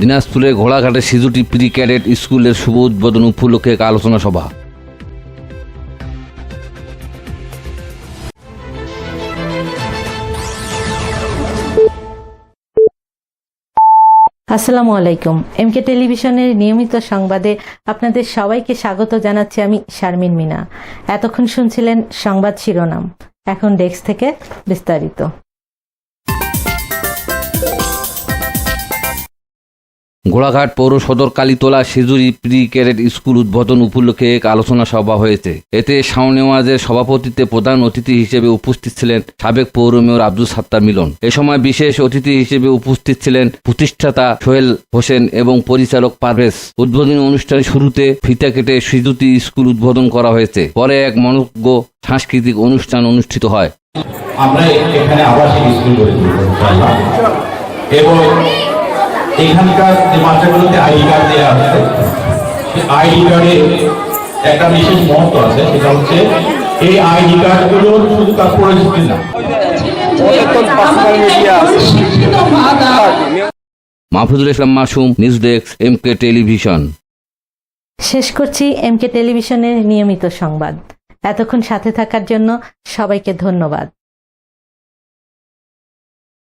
দিনাজপুরের ঘোড়াঘাটে শিশুটি pre cadet স্কুলের শুভ উদ্বোধন উপলক্ষে এক আলোচনা সভা। আসসালামু আলাইকুম। এমকে টেলিভিশনের নিয়মিত সংবাদে আপনাদের সবাইকে স্বাগত জানাচ্ছি আমি শারমিন মিনা। এতক্ষণ শুনছিলেন সংবাদ শিরোনাম। এখন ডেস্ক থেকে বিস্তারিত। ঘোড়াঘাট পৌর সদর Kalitala Sejuri pre cadet school উদ্বোধন উপলক্ষে এক আলোচনা সভা হয়েছে। এতে শাওনেওয়াজের সভাপতিত্বে প্রধান অতিথি হিসেবে উপস্থিত ছিলেন সাবেক পৌর মেয়র আব্দুল সাত্তার মিলন। এ সময় বিশেষ অতিথি হিসেবে উপস্থিত ছিলেন প্রতিষ্ঠাতা সোহেল হোসেন এবং পরিচালক পারভেজ। উদ্বোধনী অনুষ্ঠানের শুরুতে ফিতা কেটে সিজুতি স্কুল উদ্বোধন করা হয়েছে। পরে এক মনজ্ঞ সাংস্কৃতিক অনুষ্ঠান অনুষ্ঠিত হয়। আমরা এখানে আবাসিক স্কুল। এবং এখানকার যে বাচ্চাগুলোতে আইডি কার্ড দেওয়া সেই আইডি কার্ডে একটা বিশেষ মহত্ব আছে সেটা হচ্ছে এই আইডি কার্ডগুলো শুধু তার পরিচিতি না। Mahfuzul Islam Masum news desk M K television. শেষ করছি এমকে টেলিভিশনের নিয়মিত সংবাদ। এতক্ষণ সাথে থাকার জন্য সবাইকে ধন্যবাদ।